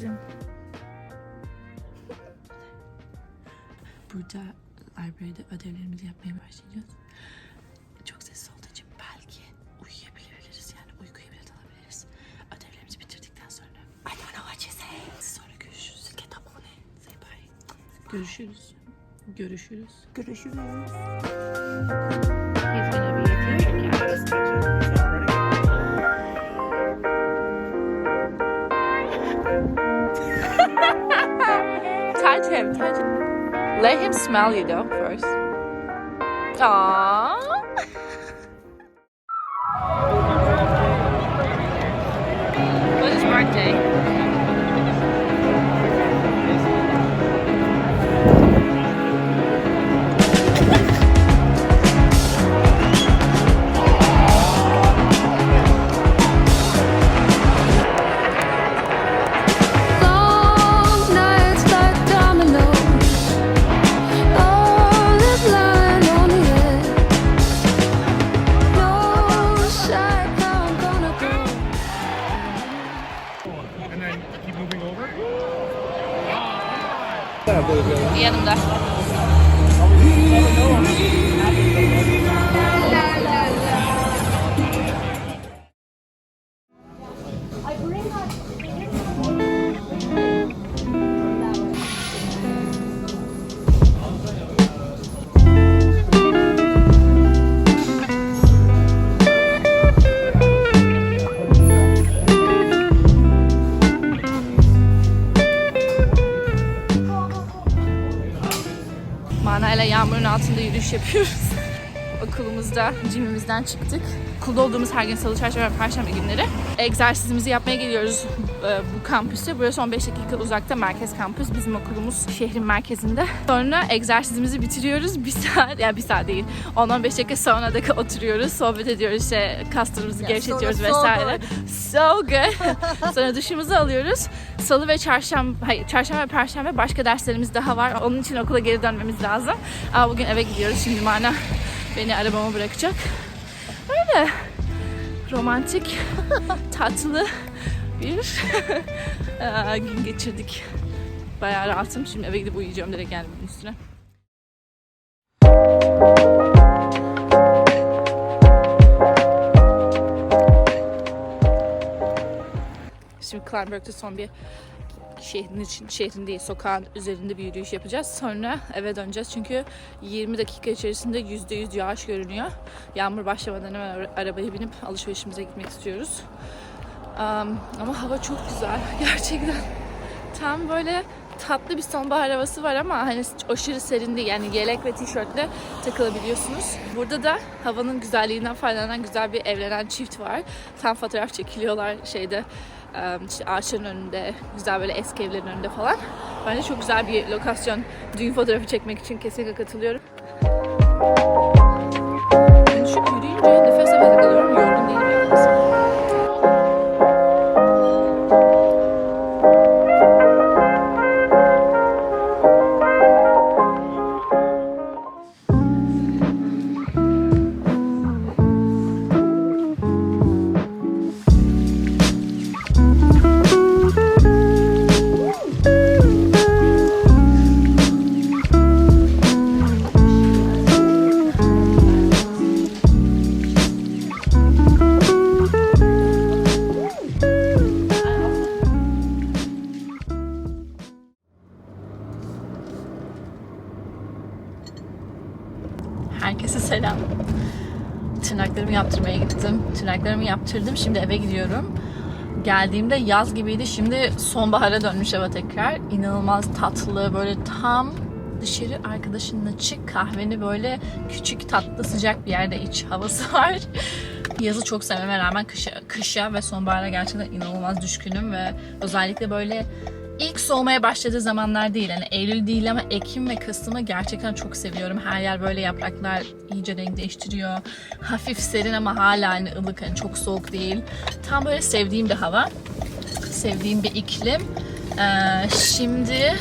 Terörizm. Burada library'de ödevlerimizi yapmaya başlayacağız. Çok sessiz olduğu için belki uyuyabiliriz. Yani uykuya bile dalabiliriz. Ödevlerimizi bitirdikten sonra. I don't know what you say. Sonra görüşürüz. Get up on it. Say bye. Görüşürüz. Görüşürüz. Görüşürüz. He's gonna be a him, touch him. Let him smell you though first. Aww. What's birthday? And then keep moving over. Yürüyüş yapıyoruz. Okulumuzda, cimimizden çıktık. Okulda olduğumuz her gün salı, çarşamba ve perşembe günleri egzersizimizi yapmaya geliyoruz e, bu kampüse. Burası 15 dakika uzakta merkez kampüs. Bizim okulumuz şehrin merkezinde. Sonra egzersizimizi bitiriyoruz. Bir saat, yani bir saat değil. 10-15 dakika sonra da oturuyoruz, sohbet ediyoruz, işte kaslarımızı gevşetiyoruz sonra so vesaire. So good. sonra duşumuzu alıyoruz. Salı ve çarşamba, hayır çarşamba ve perşembe başka derslerimiz daha var. Onun için okula geri dönmemiz lazım. Ama bugün eve gidiyoruz. Şimdi Mana beni arabama bırakacak. Öyle romantik, tatlı bir gün geçirdik. Bayağı rahatım. Şimdi eve gidip uyuyacağım direkt yani bunun üstüne. Şimdi Kleinberg'de son bir şehrin için, şehrin değil sokağın üzerinde bir yürüyüş yapacağız. Sonra eve döneceğiz çünkü 20 dakika içerisinde %100 yağış görünüyor. Yağmur başlamadan hemen ara- arabaya binip alışverişimize gitmek istiyoruz. Am, ama hava çok güzel gerçekten. Tam böyle tatlı bir sonbahar havası var ama hani aşırı serin değil. Yani yelek ve tişörtle takılabiliyorsunuz. Burada da havanın güzelliğinden faydalanan güzel bir evlenen çift var. Tam fotoğraf çekiliyorlar şeyde ağaçların önünde, güzel böyle eski evlerin önünde falan. Bence çok güzel bir lokasyon. Düğün fotoğrafı çekmek için kesinlikle katılıyorum. Dönüşüp yürüyünce nefes nefese kalıyorum. Tırnaklarımı yaptırmaya gittim. Tırnaklarımı yaptırdım. Şimdi eve gidiyorum. Geldiğimde yaz gibiydi. Şimdi sonbahara dönmüş hava tekrar. İnanılmaz tatlı. Böyle tam dışarı arkadaşınla çık kahveni böyle küçük tatlı sıcak bir yerde iç havası var. Yazı çok sevmeme rağmen kışa, kışa ve sonbahara gerçekten inanılmaz düşkünüm ve özellikle böyle ilk soğumaya başladığı zamanlar değil. Hani Eylül değil ama Ekim ve Kasım'ı gerçekten çok seviyorum. Her yer böyle yapraklar iyice renk değiştiriyor. Hafif serin ama hala hani ılık. Hani çok soğuk değil. Tam böyle sevdiğim bir hava. Sevdiğim bir iklim. Ee, şimdi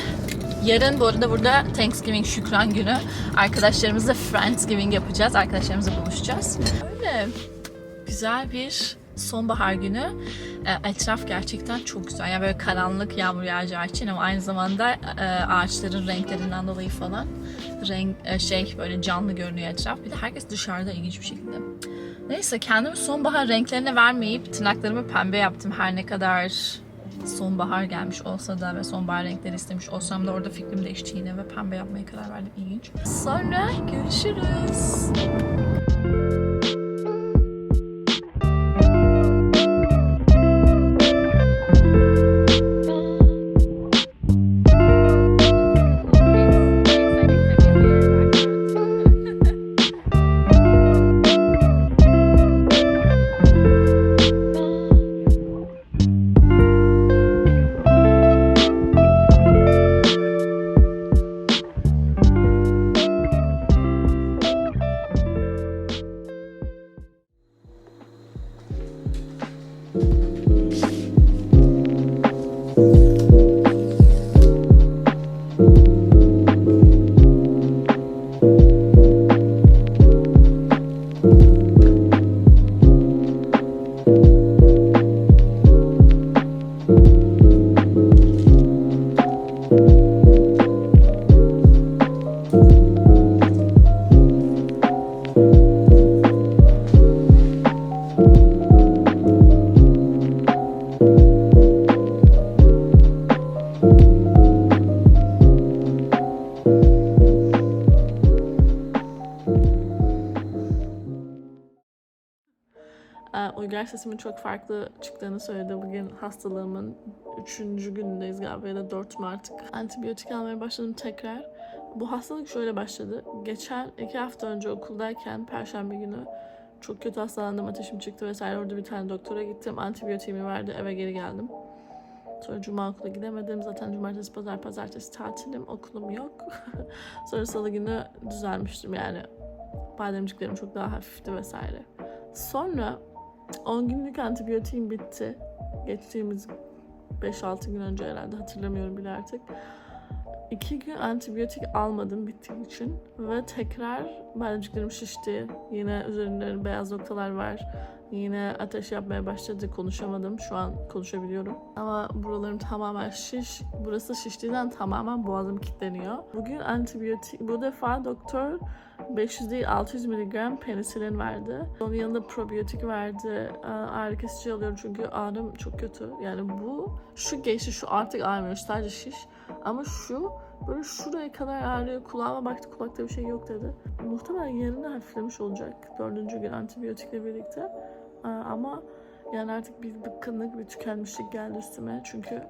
Yarın bu arada burada Thanksgiving Şükran Günü. Arkadaşlarımızla Friendsgiving yapacağız. Arkadaşlarımızla buluşacağız. Öyle güzel bir sonbahar günü e, etraf gerçekten çok güzel. Yani böyle karanlık yağmur yağacağı için ama aynı zamanda e, ağaçların renklerinden dolayı falan renk e, şey böyle canlı görünüyor etraf. Bir de herkes dışarıda ilginç bir şekilde. Neyse kendimi sonbahar renklerine vermeyip tırnaklarımı pembe yaptım. Her ne kadar sonbahar gelmiş olsa da ve sonbahar renkleri istemiş olsam da orada fikrim değişti yine ve pembe yapmaya karar verdim. İlginç. Sonra görüşürüz. Uygar sesimin çok farklı çıktığını söyledi. Bugün hastalığımın 3. günündeyiz galiba ya da 4 mü artık. Antibiyotik almaya başladım tekrar. Bu hastalık şöyle başladı. Geçen iki hafta önce okuldayken Perşembe günü çok kötü hastalandım. Ateşim çıktı vesaire. Orada bir tane doktora gittim. Antibiyotiğimi verdi. Eve geri geldim. Sonra cuma okula gidemedim. Zaten cumartesi, pazar, pazartesi tatilim. Okulum yok. Sonra salı günü düzelmiştim yani. Bademciklerim çok daha hafifti vesaire. Sonra 10 günlük antibiyotiğim bitti. Geçtiğimiz 5-6 gün önce herhalde hatırlamıyorum bile artık. 2 gün antibiyotik almadım bittiği için ve tekrar bademciklerim şişti. Yine üzerinde beyaz noktalar var. Yine ateş yapmaya başladı. Konuşamadım. Şu an konuşabiliyorum. Ama buralarım tamamen şiş. Burası şiştiğinden tamamen boğazım kilitleniyor. Bugün antibiyotik, bu defa doktor 500 değil 600 miligram penisilin verdi. Onun yanında probiyotik verdi. Ağrı kesici alıyorum çünkü ağrım çok kötü. Yani bu, şu geçti, şu artık ağrımıyor. Sadece şiş. Ama şu böyle şuraya kadar ağrıyor. Kulağıma baktı kulakta bir şey yok dedi. Muhtemelen yerine hafiflemiş olacak. Dördüncü gün antibiyotikle birlikte. Ama yani artık bir bıkkınlık, bir tükenmişlik geldi üstüme. Çünkü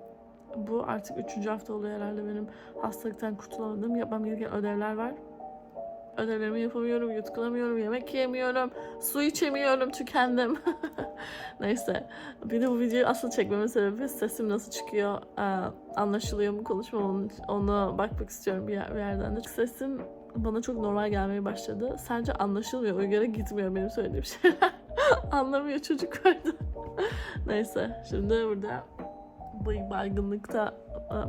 bu artık üçüncü hafta oluyor herhalde benim hastalıktan kurtulamadığım. Yapmam gereken ödevler var. Ödevlerimi yapamıyorum, yutkunamıyorum, yemek yemiyorum, su içemiyorum, tükendim. Neyse. Bir de bu videoyu asıl çekmemin sebebi sesim nasıl çıkıyor, anlaşılıyor mu konuşmam onu, bakmak istiyorum bir, yer, bir yerden de. Sesim bana çok normal gelmeye başladı. Sadece anlaşılmıyor, Uygar'a gitmiyor benim söylediğim şeyler. Anlamıyor çocuk. Neyse, şimdi burada bu baygınlıkta,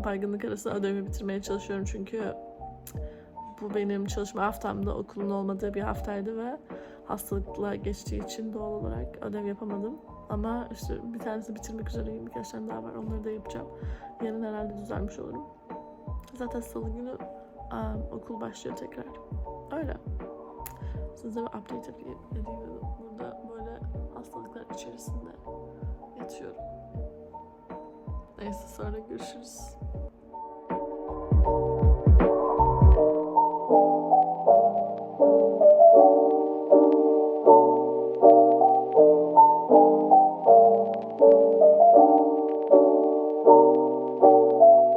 baygınlık arasında ödevimi bitirmeye çalışıyorum çünkü bu benim çalışma haftamda okulun olmadığı bir haftaydı ve hastalıkla geçtiği için doğal olarak ödev yapamadım. Ama işte bir tanesi bitirmek üzereyim. Birkaç tane daha var. Onları da yapacağım. Yarın herhalde düzelmiş olurum. Zaten salı günü um, okul başlıyor tekrar. Öyle. Size bir update edeyim dedim. Burada böyle hastalıklar içerisinde yatıyorum. Neyse sonra görüşürüz.